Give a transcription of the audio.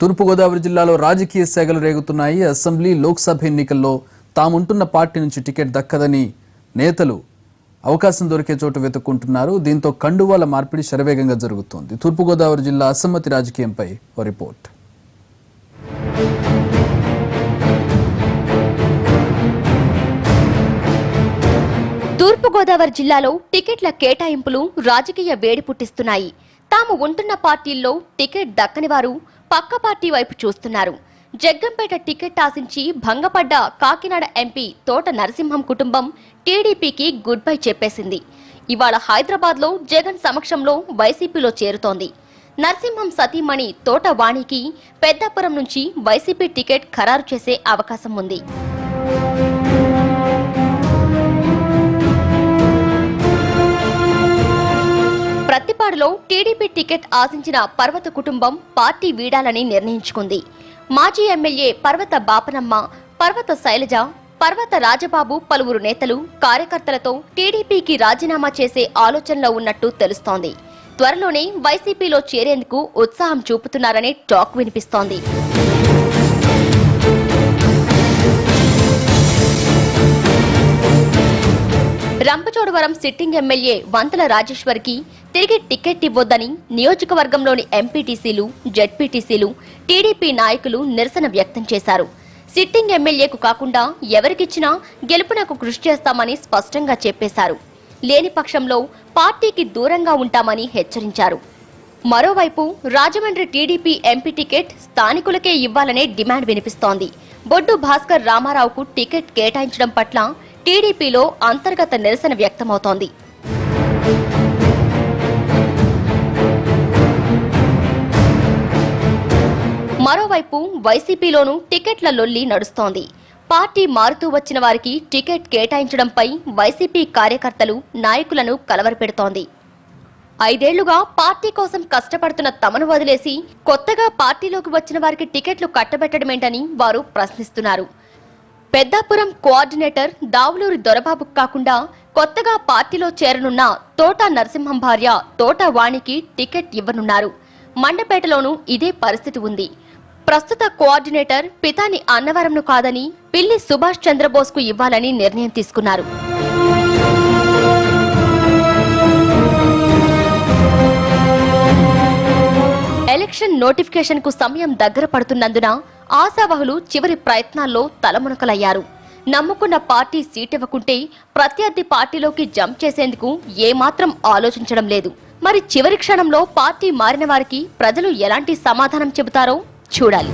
తూర్పుగోదావరి జిల్లాలో రాజకీయ సేగలు రేగుతున్నాయి. అసెంబ్లీ లోక్సభ ఎన్నికల్లో తాముంటున్న పార్టీ నుంచి టికెట్ దక్కదని నేతలు అవకాశం దొరికే చోటు వెతుక్కుంటున్నారు. దీంతో కండువాల మార్పిడి శరవేగంగా జరుగుతోంది. తూర్పుగోదావరి జిల్లా అసమ్మతి రాజకీయంపై ఓ రిపోర్ట్. తూర్పుగోదావరి జిల్లాలో టికెట్ల కేటాయింపులు రాజకీయ వేడి పుట్టిస్తున్నాయి. తాము ఉంటున్న పార్టీల్లో టికెట్ దక్కని వారు పక్క పార్టీ వైపు చూస్తున్నారు. జగ్గంపేట టికెట్ ఆశించి భంగపడ్డ కాకినాడ ఎంపీ తోట నరసింహం కుటుంబం టీడీపీకి గుడ్ బై చెప్పేసింది. ఇవాళ హైదరాబాద్లో జగన్ సమక్షంలో వైసీపీలో చేరుతోంది. నరసింహం సతీమణి తోట వాణికి పెద్దాపురం నుంచి వైసీపీ టికెట్ ఖరారు చేసే అవకాశం ఉంది. టీడీపీ టికెట్ ఆశించిన పర్వత కుటుంబం పార్టీ వీడాలని నిర్ణయించుకుంది. మాజీ ఎమ్మెల్యే పర్వత బాపనమ్మ పర్వత శైలజ పర్వత రాజబాబు పలువురు నేతలు కార్యకర్తలతో టీడీపీకి రాజీనామా చేసే ఆలోచనలో ఉన్నట్టు తెలుస్తోంది. త్వరలోనే వైసీపీలో చేరేందుకు ఉత్సాహం చూపుతున్నారనే టాక్ వినిపిస్తోంది. రంపచోడవరం సిట్టింగ్ ఎమ్మెల్యే వంతల రాజేశ్వరికి తిరిగి టికెట్ ఇవ్వొద్దని నియోజకవర్గంలోని ఎంపీటీసీలు జెడ్పీటీసీలు టీడీపీ నాయకులు నిరసన వ్యక్తం చేశారు. సిట్టింగ్ ఎమ్మెల్యేకు కాకుండా ఎవరికిచ్చినా గెలుపునకు కృషి చేస్తామని స్పష్టంగా చెప్పేశారు. లేని పక్షంలో పార్టీకి దూరంగా ఉంటామని హెచ్చరించారు. మరోవైపు రాజమండ్రి టీడీపీ ఎంపీ టికెట్ స్థానికులకే ఇవ్వాలనే డిమాండ్ వినిపిస్తోంది. బొడ్డు భాస్కర్ రామారావుకు టికెట్ కేటాయించడం పట్ల టీడీపీలో అంతర్గత నిరసన వ్యక్తమవుతోంది. మరోవైపు వైసీపీలోనూ టికెట్ల లొల్లి నడుస్తోంది. పార్టీ మారుతూ వచ్చిన వారికి టికెట్ కేటాయించడంపై వైసీపీ కార్యకర్తలు నాయకులను కలవరపెడుతోంది. ఐదేళ్ళుగా పార్టీ కోసం కష్టపడుతున్న తమను వదిలేసి కొత్తగా పార్టీలోకి వచ్చిన వారికి టికెట్లు కట్టబెట్టడమేంటని వారు ప్రశ్నిస్తున్నారు. పెద్దాపురం కోఆర్డినేటర్ దావులూరి దొరబాబుకు కాకుండా కొత్తగా పార్టీలో చేరనున్న తోట నరసింహం భార్య తోట వాణికి టికెట్ ఇవ్వనున్నారు. మండపేటలోనూ ఇదే పరిస్థితి ఉంది. ప్రస్తుత కోఆర్డినేటర్ పితాని అన్నవరంను కాదని పిల్లి సుభాష్ చంద్రబోస్కు ఇవ్వాలని నిర్ణయం తీసుకున్నారు. ఎలక్షన్ నోటిఫికేషన్కు సమయం దగ్గర పడుతున్నందున ఆశావహులు చివరి ప్రయత్నాల్లో తలమునకలయ్యారు. నమ్ముకున్న పార్టీ సీట్ ఇవ్వకుంటే ప్రత్యర్థి పార్టీలోకి జంప్ చేసేందుకు ఏమాత్రం ఆలోచించడం లేదు. మరి చివరి క్షణంలో పార్టీ మారిన వారికి ప్రజలు ఎలాంటి సమాధానం చెబుతారో చూడాలి.